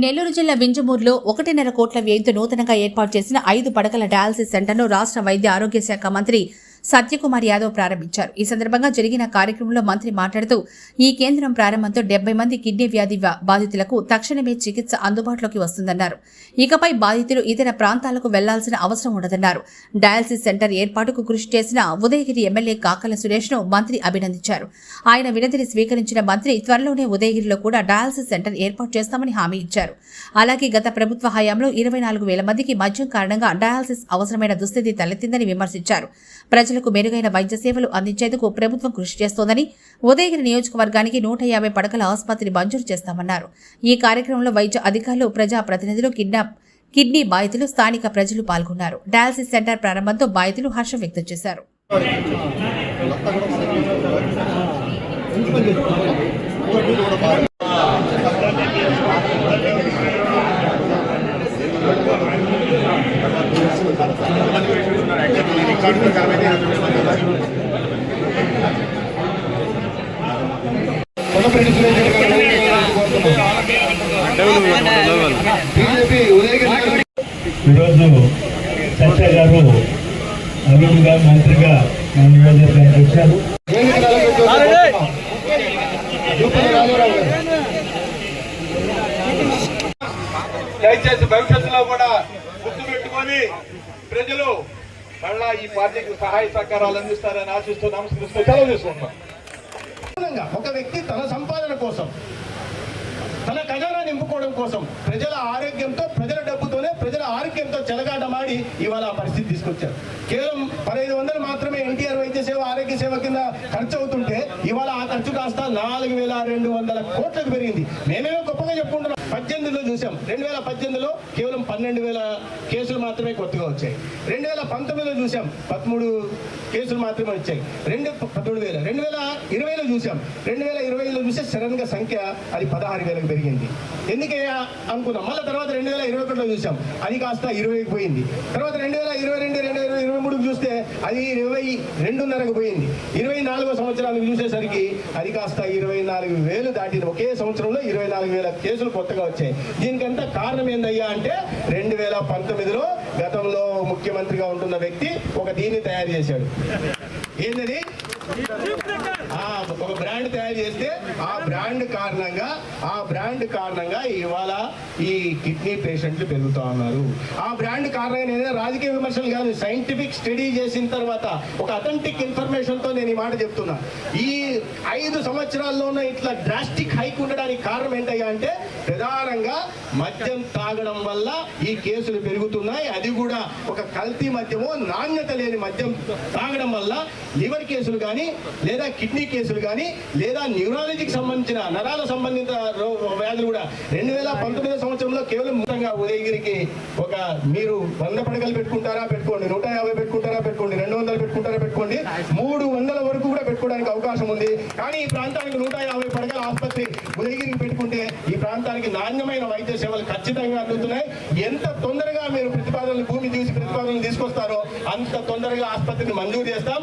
నెల్లూరు జిల్లా వింజమూరులో ఒకటిన్నర కోట్ల వ్యయంతో నూతనంగా ఏర్పాటు చేసిన ఐదు పడకల డయాలసిస్ సెంటర్ను రాష్ట్ర వైద్య ఆరోగ్య శాఖ మంత్రి సత్యకుమార్ యాదవ్ ప్రారంభించారు. ఈ సందర్భంగా జరిగిన కార్యక్రమంలో మంత్రి మాట్లాడుతూ ఈ కేంద్రం ప్రారంభంతో డెబ్బై మంది కిడ్నీ వ్యాధి బాధితులకు తక్షణమే చికిత్స అందుబాటులోకి వస్తుందన్నారు. ఇకపై బాధితులు ఇతర ప్రాంతాలకు వెళ్ళాల్సిన అవసరం ఉండదన్నారు. డయాలసిస్ సెంటర్ ఏర్పాటుకు కృషి చేసిన ఉదయగిరి ఎమ్మెల్యే కాకల సురేష్ను మంత్రి అభినందించారు. ఆయన వినతిని స్వీకరించిన మంత్రి త్వరలోనే ఉదయగిరిలో కూడా డయాలసిస్ సెంటర్ ఏర్పాటు చేస్తామని హామీ ఇచ్చారు. అలాగే గత ప్రభుత్వ హయాంలో ఇరవై నాలుగు వేల మందికి మద్యం కారణంగా డయాలసిస్ అవసరమైన దుస్థితి తలెత్తిందని విమర్శించారు. ప్రజలకు మెరుగైన వైద్య సేవలు అందించేందుకు ప్రభుత్వం కృషి చేస్తోందని ఉదయగిరి నియోజకవర్గానికి నూట యాభై పడకల ఆసుపత్రి మంజూరు చేస్తామన్నారు. ఈ కార్యక్రమంలో వైద్య అధికారులు ప్రజా ప్రతినిధులు కిడ్నాప్ కిడ్నీ బాధితులు స్థానిక ప్రజలు పాల్గొన్నారు. డయాలసిస్ సెంటర్ ప్రారంభంతో బాధితులు హర్షం వ్యక్తం చేశారు. ఈరోజు సత్య గారు అల్లుడుగా మంత్రిగా మన నియోజకవర్గానికి వచ్చారు. దయచేసి భవిష్యత్తులో కూడా గుర్తు పెట్టుకొని ప్రజలు మళ్ళా ఈ పార్టీకి సహాయ సహకారాలు అందిస్తారని ఆశిస్తూ నమస్కరిస్తూ సెలవు చేసుకుంటున్నాం ఒక వ్యక్తి తన సంపాదన కోసం తన ఖజానా నింపుకోవడం కోసం ప్రజల ఆరోగ్యంతో ప్రజల డబ్బుతోనే ప్రజల ఆరోగ్యంతో చెలగాటమాడి ఇవాళ ఆ పరిస్థితి తీసుకొచ్చారు. కేవలం పదహైదు వందలు మాత్రమే ఎన్టీఆర్ వైద్య సేవ ఆరోగ్య సేవ కింద ఖర్చు అవుతుంటే ఇవాళ ఆ ఖర్చు కాస్త నాలుగు వేల రెండు వందల కోట్లకు పెరిగింది. మేమేమో గొప్పగా చెప్పుకుంటున్నాం. పద్దెనిమిదిలో చూసాం. రెండు వేల పద్దెనిమిదిలో కేవలం పన్నెండు వేల కేసులు మాత్రమే కొత్తగా వచ్చాయి. రెండు వేల పంతొమ్మిదిలో చూసాం పదమూడు కేసులు మాత్రమే వచ్చాయి. రెండు పదమూడు వేల రెండు వేల ఇరవైలో చూసాం. రెండు వేల ఇరవైలో చూసే సడన్గా సంఖ్య అది పదహారు వేలకు పెరిగింది. ఎందుకే అనుకున్నాం. మళ్ళీ తర్వాత రెండు వేల ఇరవై ఒకటిలో చూసాం. అది కాస్త ఇరవైకి పోయింది. తర్వాత రెండు వేల ఇరవై రెండు రెండు వేల ఇరవై మూడు చూస్తే అది ఇరవై రెండున్నరకు పోయింది. ఇరవై నాలుగో సంవత్సరానికి చూసేసరికి అది కాస్త ఇరవై నాలుగు వేలు దాటింది. ఒకే సంవత్సరంలో ఇరవై నాలుగు వేల కేసులు కొత్తగా వచ్చాయి. దీనికంతా కారణం ఏందయ్యా అంటే రెండు వేల పంతొమ్మిదిలో గతంలో ముఖ్యమంత్రిగా ఉంటున్న వ్యక్తి ఒక దీన్ని తయారు చేశాడు. ఏంటది ఒక బ్రాండ్ తయారు చేస్తే ఆ బ్రాండ్ కారణంగా ఆ బ్రాండ్ కారణంగా ఇవాళ ఈ కిడ్నీ పేషెంట్లు పెరుగుతా ఉన్నారు. ఆ బ్రాండ్ కారణంగా నేను రాజకీయ విమర్శలు కాదు సైంటిఫిక్ స్టడీ చేసిన తర్వాత ఒక అథెంటిక్ ఇన్ఫర్మేషన్తో నేను ఈ మాట చెప్తున్నా. ఈ ఐదు సంవత్సరాల్లోనే ఇట్లా డ్రాస్టిక్ హైక్ ఉండడానికి కారణం ఏంటయ్యా అంటే ప్రధానంగా మద్యం తాగడం వల్ల ఈ కేసులు పెరుగుతున్నాయి. అది కూడా ఒక కల్తీ మద్యము నాణ్యత లేని మద్యం తాగడం వల్ల లివర్ కేసులు కానీ లేదా కిడ్నీ కేసులు కానీ లేదా న్యూరాలజీకి సంబంధించిన నరాల సంబంధిత రో- వ్యాధులు కూడా రెండు వేల పంతొమ్మిదో సంవత్సరంలో కేవలం ముఖ్యంగా ఉదయగిరికి ఒక మీరు వంద పడకలు పెట్టుకుంటారా పెట్టుకోండి. నూట యాభై పెట్టుకుంటారా పెట్టుకోండి. రెండు వందలు పెట్టుకుంటారా పెట్టుకోండి. మూడు వందల వరకు కూడా పెట్టుకోవడానికి అవకాశం ఉంది. కానీ ఈ ప్రాంతానికి నూట యాభై పడకల ఆసుపత్రి ఉదయగిరికి పెట్టుకుంటే ఈ ప్రాంతానికి నాణ్యమైన వైద్య సేవలు ఖచ్చితంగా అందుతున్నాయి. ఎంత తొందరగా మీరు ప్రతిపాదనలు భూమి చూసి ప్రతిపాదనలు తీసుకొస్తారో అంత తొందరగా ఆసుపత్రిని మంజూరు చేస్తాం.